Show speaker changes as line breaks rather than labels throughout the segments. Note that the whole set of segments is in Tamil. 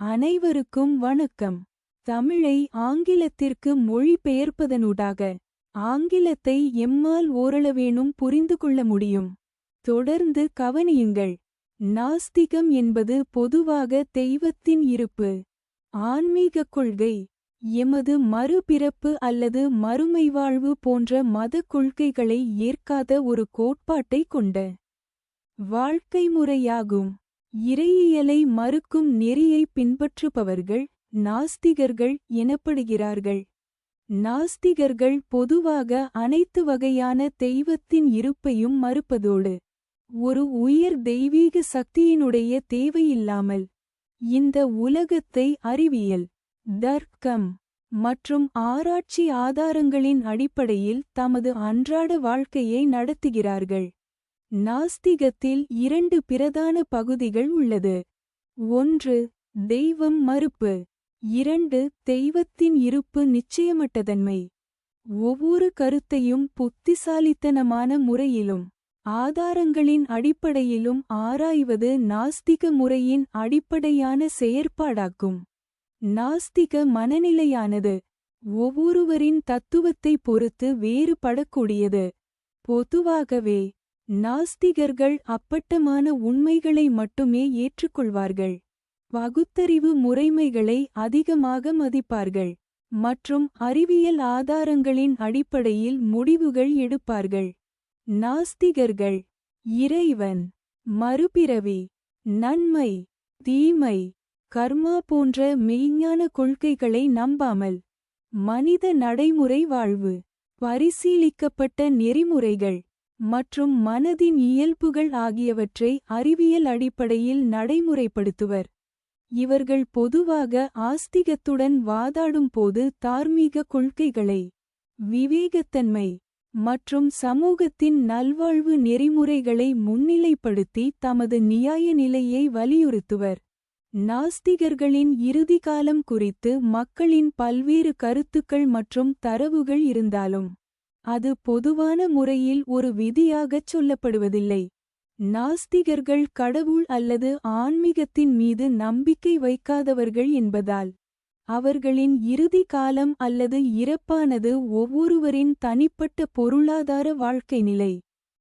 அனைவருக்கும் வணக்கம். தமிழை ஆங்கிலத்திற்கு மொழிபெயர்ப்பதனூடாக ஆங்கிலத்தை எம்மால் ஓரளவேனும் புரிந்து கொள்ள முடியும். தொடர்ந்து கவனியுங்கள். நாஸ்திகம் என்பது பொதுவாக தெய்வத்தின் இருப்பு. ஆன்மீகக் கொள்கை எமது மறுபிறப்பு அல்லது மறுமை வாழ்வு போன்ற மதக் கொள்கைகளை ஏற்காத ஒரு கோட்பாட்டை கொண்ட வாழ்க்கை முறையாகும். இறையியலை மறுக்கும் நெறியை பின்பற்றுபவர்கள் நாஸ்திகர்கள் எனப்படுகிறார்கள். நாஸ்திகர்கள் பொதுவாக அனைத்து வகையான தெய்வத்தின் இருப்பையும் மறுப்பதோடு ஒரு உயர் தெய்வீக சக்தியினுடைய தேவையில்லாமல் இந்த உலகத்தை அறிவியல் தர்க்கம் மற்றும் ஆராய்ச்சி ஆதாரங்களின் அடிப்படையில் தமது அன்றாட வாழ்க்கையை நடத்துகிறார்கள். நாஸ்திகத்தில் இரண்டு பிரதான பகுதிகள் உள்ளது. ஒன்று தெய்வம் மறுப்பு. இரண்டு தெய்வத்தின் இருப்பு நிச்சயமட்டதன்மை ஒவ்வொரு கருத்தையும் புத்திசாலித்தனமான முறையிலும் ஆதாரங்களின் அடிப்படையிலும் ஆராய்வது நாஸ்திக முறையின் அடிப்படையான செயற்பாடாக்கும் நாஸ்திக மனநிலையானது ஒவ்வொருவரின் தத்துவத்தை பொறுத்து வேறுபடக்கூடியது. பொதுவாகவே நாஸ்திகர்கள் அப்பட்டமான உண்மைகளை மட்டுமே ஏற்றுக்கொள்வார்கள். பகுத்தறிவு முறைமைகளை அதிகமாக மதிப்பார்கள். மற்றும் அறிவியல் ஆதாரங்களின் அடிப்படையில் முடிவுகள் எடுப்பார்கள். நாஸ்திகர்கள். இறைவன். மறுபிறவி. நன்மை. தீமை. கர்மா போன்ற மெய்ஞான கொள்கைகளை நம்பாமல். மனித நடைமுறை வாழ்வு. பரிசீலிக்கப்பட்ட நெறிமுறைகள். மற்றும் மனதின் இயல்புகள் ஆகியவற்றை அறிவியல் அடிப்படையில் நடைமுறைப்படுத்துவர். இவர்கள் பொதுவாக ஆஸ்திகத்துடன் வாதாடும் போது தார்மீக கொள்கைகளை விவேகத்தன்மை மற்றும் சமூகத்தின் நல்வாழ்வு நெறிமுறைகளை முன்னிலைப்படுத்தி தமது நியாய நிலையை வலியுறுத்துவர். நாஸ்திகர்களின் இறுதி காலம் குறித்து மக்களின் பல்வேறு கருத்துக்கள் மற்றும் தரவுகள் இருந்தாலும் அது பொதுவான முறையில் ஒரு விதியாகச் சொல்லப்படுவதில்லை. நாஸ்திகர்கள் கடவுள் அல்லது ஆன்மீகத்தின் மீது நம்பிக்கை வைக்காதவர்கள் என்பதால் அவர்களின் இறுதி காலம் அல்லது இறப்பானது ஒவ்வொருவரின் தனிப்பட்ட பொருளாதார வாழ்க்கை நிலை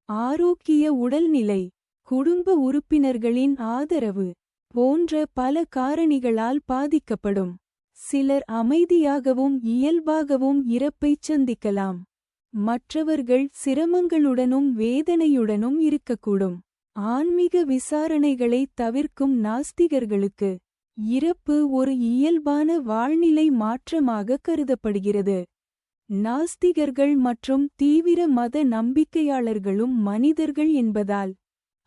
ஆரோக்கிய உடல்நிலை குடும்ப உறுப்பினர்களின் ஆதரவு போன்ற பல காரணிகளால் பாதிக்கப்படும். சிலர் அமைதியாகவும் இயல்பாகவும் இறப்பைச் சந்திக்கலாம். மற்றவர்கள் சிரமங்களுடனும் வேதனையுடனும் இருக்கக்கூடும். ஆன்மீக விசாரணைகளை தவிர்க்கும் நாஸ்திகர்களுக்கு இறப்பு ஒரு இயல்பான வாழ்நிலை மாற்றமாக கருதப்படுகிறது. நாஸ்திகர்கள் மற்றும் தீவிர மத நம்பிக்கையாளர்களும் மனிதர்கள் என்பதால்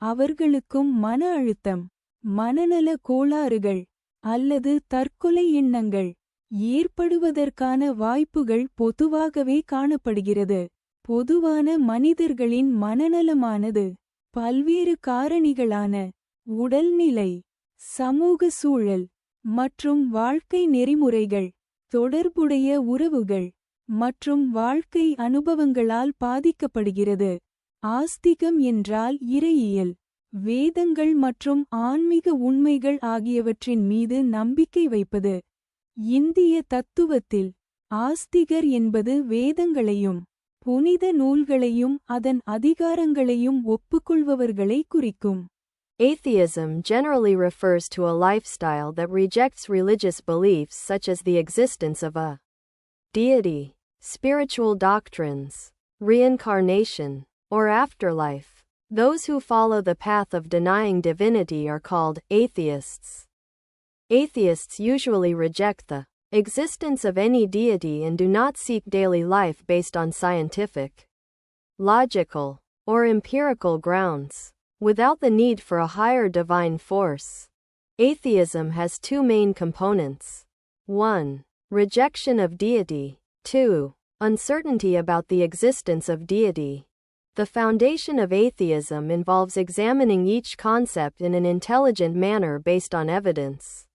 அவர்களுக்கும் மன அழுத்தம் மனநல கோளாறுகள் அல்லது தற்கொலை எண்ணங்கள் ஏற்படுவதற்கான வாய்ப்புகள் பொதுவாகவே காணப்படுகிறது. பொதுவான மனிதர்களின் மனநலமானது பல்வேறு காரணிகளான உடல்நிலை சமூக சூழல் மற்றும் வாழ்க்கை நெறிமுறைகள் தொடர்புடைய உறவுகள் மற்றும் வாழ்க்கை அனுபவங்களால் பாதிக்கப்படுகிறது. ஆஸ்திகம் என்றால் இறையியல் வேதங்கள் மற்றும் ஆன்மீக உண்மைகள் ஆகியவற்றின் மீது நம்பிக்கை வைப்பது. இந்திய தத்துவத்தில் ஆஸ்திகர் என்பது வேதங்களையும் புனித நூல்களையும் அதன் அதிகாரங்களையும் ஒப்புக்கொள்பவர்களை குறிக்கும்
Atheism generally refers to a lifestyle that rejects religious beliefs such as the existence of a deity, spiritual doctrines, reincarnation, or afterlife. Those who follow the path of denying divinity are called atheists. Atheists usually reject the existence of any deity and do not seek daily life based on scientific, logical, or empirical grounds. Without the need for a higher divine force. Atheism has two main components 1. Rejection of deity, 2. Uncertainty about the existence of deity. The foundation of atheism involves examining each concept in an intelligent manner based on evidence.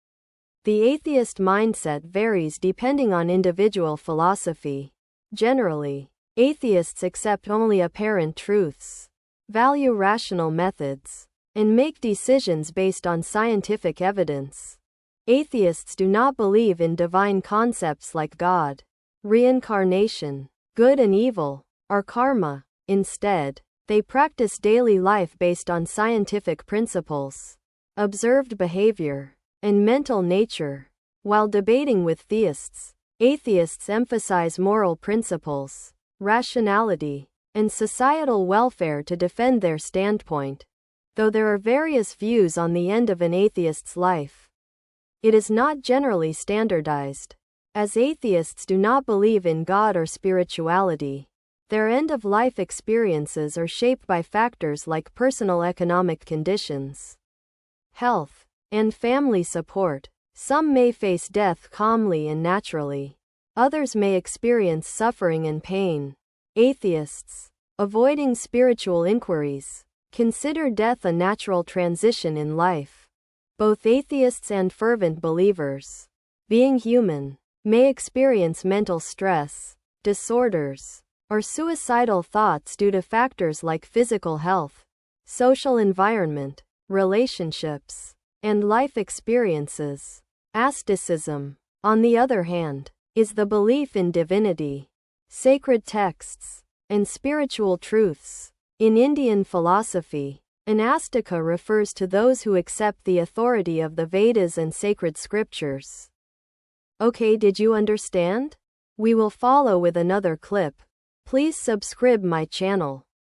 The atheist mindset varies depending on individual philosophy. Generally, atheists accept only apparent truths, value rational methods, and make decisions based on scientific evidence. Atheists do not believe in divine concepts like God, reincarnation, good and evil, or karma. Instead, they practice daily life based on scientific principles, observed behavior, and mental nature. While debating with theists, atheists emphasize moral principles, rationality, and societal welfare to defend their standpoint. Though there are various views on the end of an atheist's life, it is not generally standardized. As atheists do not believe in God or spirituality, their end of life experiences are shaped by factors like personal economic conditions, health, and family support. Some may face death calmly and naturally. Others may experience suffering and pain. Atheists, avoiding spiritual inquiries, consider death a natural transition in life. Both atheists and fervent believers, being human, may experience mental stress, disorders, or suicidal thoughts due to factors like physical health, social environment, relationships, and life experiences. Asticism, on the other hand, is the belief in divinity, sacred texts, and spiritual truths. In Indian philosophy, an astika refers to those who accept the authority of the Vedas and sacred scriptures. Okay, did you understand? We will follow with another clip. Please subscribe my channel.